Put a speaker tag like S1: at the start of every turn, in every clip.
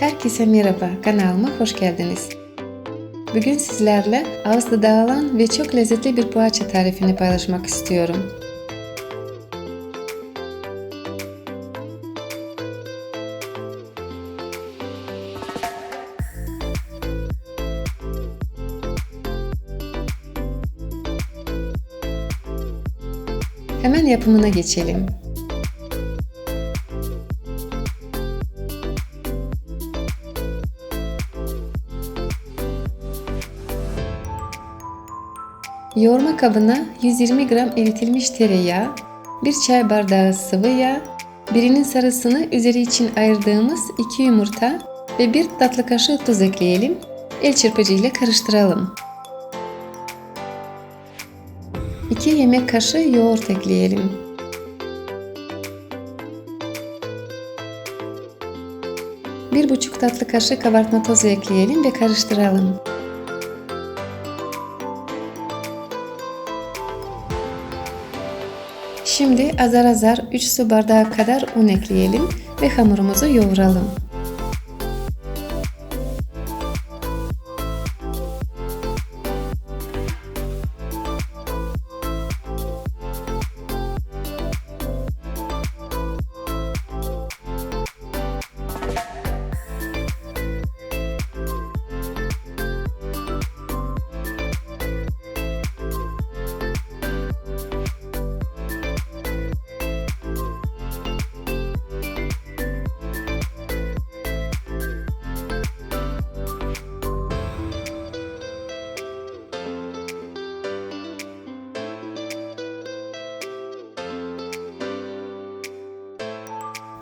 S1: Herkese merhaba, kanalıma hoş geldiniz. Bugün sizlerle ağızda dağılan ve çok lezzetli bir poğaça tarifini paylaşmak istiyorum. Hemen yapımına geçelim. Yoğurma kabına 120 gram eritilmiş tereyağı, 1 çay bardağı sıvı yağ, birinin sarısını üzeri için ayırdığımız 2 yumurta ve 1 tatlı kaşığı tuz ekleyelim. El çırpıcı ile karıştıralım. 2 yemek kaşığı yoğurt ekleyelim. Bir buçuk tatlı kaşığı kabartma tozu ekleyelim ve karıştıralım. Şimdi azar azar 3 su bardağı kadar un ekleyelim ve hamurumuzu yoğuralım.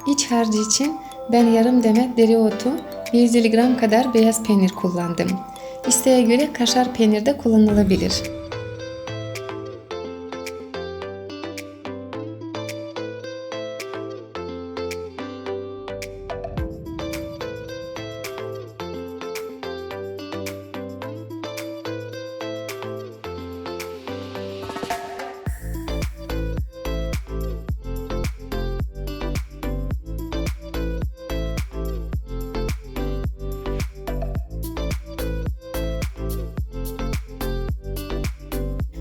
S1: İç harcı için ben yarım demet dereotu ve 150 gram kadar beyaz peynir kullandım. İsteğe göre kaşar peynir de kullanılabilir.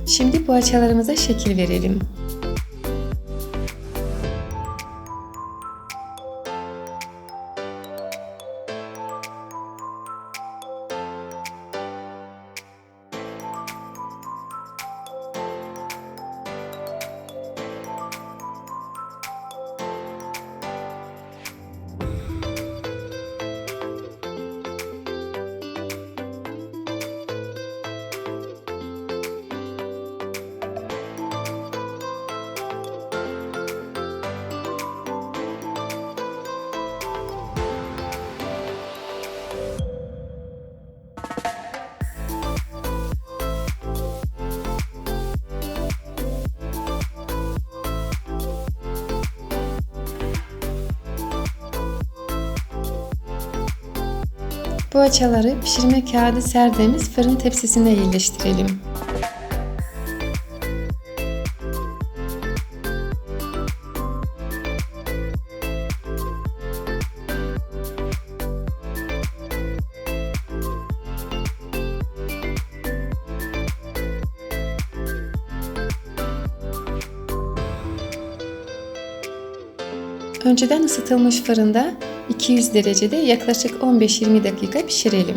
S1: Şimdi poğaçalarımıza şekil verelim. Poğaçaları pişirme kağıdı serdiğimiz fırın tepsisine yerleştirelim. Önceden ısıtılmış fırında 200 derecede yaklaşık 15-20 dakika pişirelim.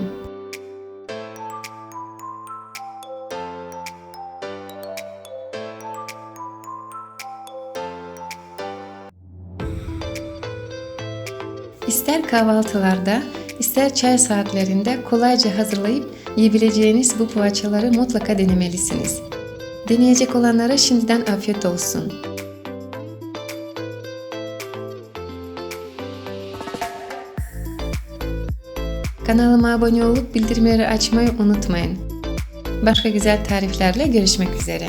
S1: İster kahvaltılarda, ister çay saatlerinde kolayca hazırlayıp yiyebileceğiniz bu poğaçaları mutlaka denemelisiniz. Deneyecek olanlara şimdiden afiyet olsun. Kanalıma abone olup bildirimleri açmayı unutmayın. Başka güzel tariflerle görüşmek üzere.